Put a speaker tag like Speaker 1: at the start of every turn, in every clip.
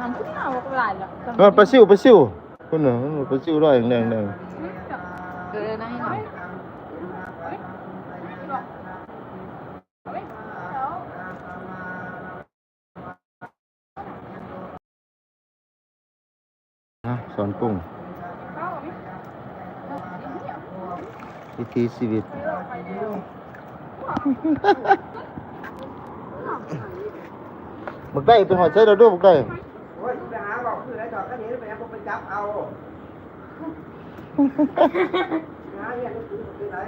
Speaker 1: น้ำพุ่งเอาก็หลายแล้ว
Speaker 2: นอนปลาซิวปลาซิวคนน่ะมันปลาซิวร้อยแดงแดง
Speaker 1: เกิดอะไรให้หน่อย
Speaker 2: ฮะสอนกุ้งวิถีชีวิต บักได้ไปหอดใช้เราด้วยบักได้
Speaker 3: โอ้ยไปหาบอกคืออะไรต่อก็หนีไปหาผมไปจับเอาหาเนี่ยนี่คือคืออะไร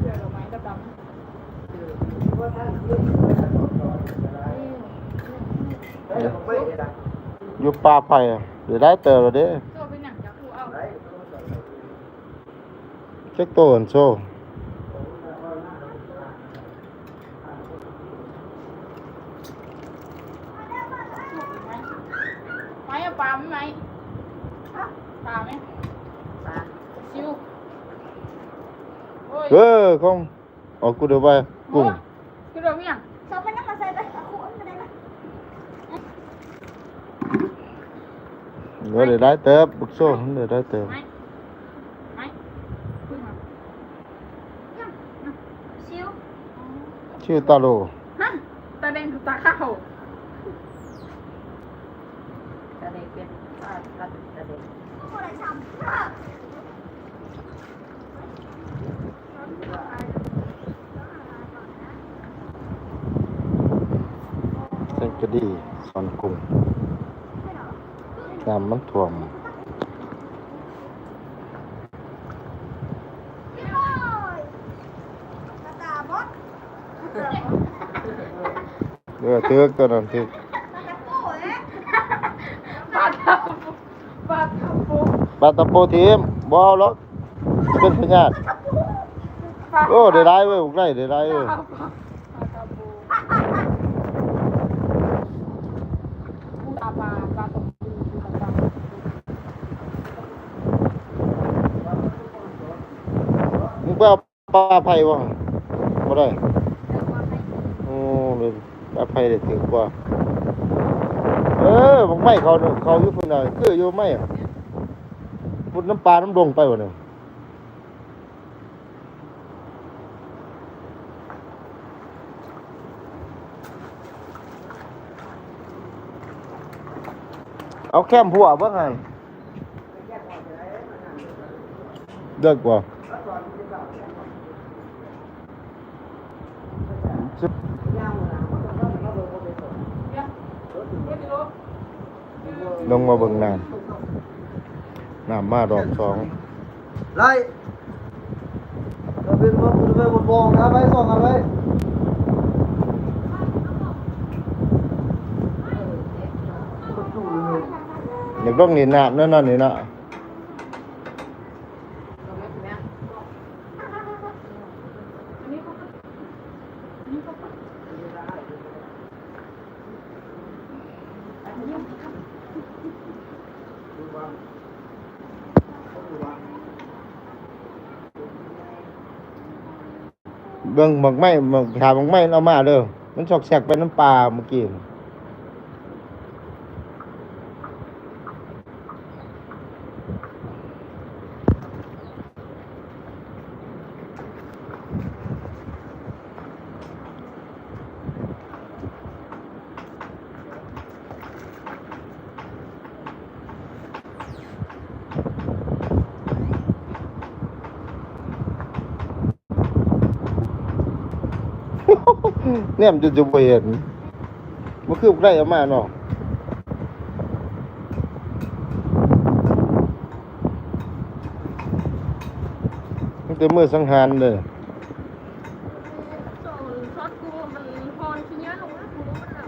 Speaker 1: เกิดออกมาดำ
Speaker 3: ว่าท่านเรื่ องอะไรเฮ้ยผมไม่เห็นอะ
Speaker 2: อยู่ป่าไผ่อะเดี๋ยวได้เตอเราเด้
Speaker 1: ๆตัวเป็นหนังจากกูเอา
Speaker 3: ไหน
Speaker 2: เช็คโตนโซ
Speaker 1: ไม้เอาปลาไหมไหมปลาไหมปลาชิวโอ้ย
Speaker 2: เออคงออกกูเดี๋ยวไปกุ้ง
Speaker 1: คือเราไม่อยาก
Speaker 4: สองเป็นนักมาใส่ไปเอาคู่อันไปได้ไหม
Speaker 2: เดี๋ยวเดี๋ยวได้เติบบุกโซ่เดี๋ยวได้เติบ
Speaker 1: ไหมไหมขึ้นมา
Speaker 4: ชิ ว
Speaker 2: ชื่อตาโล
Speaker 1: ฮะตาแดงคือตาข้าวตาแดงเป็นตาตาตาแดง
Speaker 4: คู่อะไรทำ
Speaker 2: เส้นกระดีสอนกุ้งน้ำมันท่วม
Speaker 4: พี่โอ้ยตาตาบอส
Speaker 2: เดี๋ยวเตือกตัวนั้นเตือก
Speaker 4: ตาตาปูเอ๊ะ
Speaker 1: ปลาทับปลาทับปู
Speaker 2: ปลาตะโปทีมบ่เอาหรอกเป็นพญาติ
Speaker 1: ปลา
Speaker 2: โอ้ได้ได้เว้ยบุกได้ได้ได้เว้ย
Speaker 1: ปลาทับปูปูตาปลาปลาตบปูปูตาปลา
Speaker 2: มึงไปเอปลาไผ่บ่บ่ได้โอ้เลยปลาไผ่ได้ถึงกว่า เออบักไม้เขาเขาอยู่พุ่นน่ะคืออยู่ไม้อะพุ่นน้ำปลาน้ำดงไปบ่เนี่ยเอาแคมผัวเบิ่งหั่นเด็กกว่า
Speaker 3: ย่างนะมันก็ต้องมาเบิ่งบ่เป็นตัว
Speaker 1: เนี่ยรถรถ
Speaker 2: ลงมาเบิ่งน้ำน้ำมาดอกสอง
Speaker 3: ไล่เราเป็นว่าคุณไปบนบองนะไปส่องกันไป
Speaker 2: อยากลงนี่น้ำนั่นนั่นนี่นะ เบิ่งบักไม้บักถามหมกไม้เอามาเด้อมันชอกแสกไปน้ำปลาเมื่อกี้ เนี่ยมันจะจะเห็นมันคือได้ออกมาเนาะมันงแต่เมื่อสังหารเลย
Speaker 5: ส่งช็อตกูมันพรที่เนี้ย
Speaker 4: ลงนะกู
Speaker 5: มัน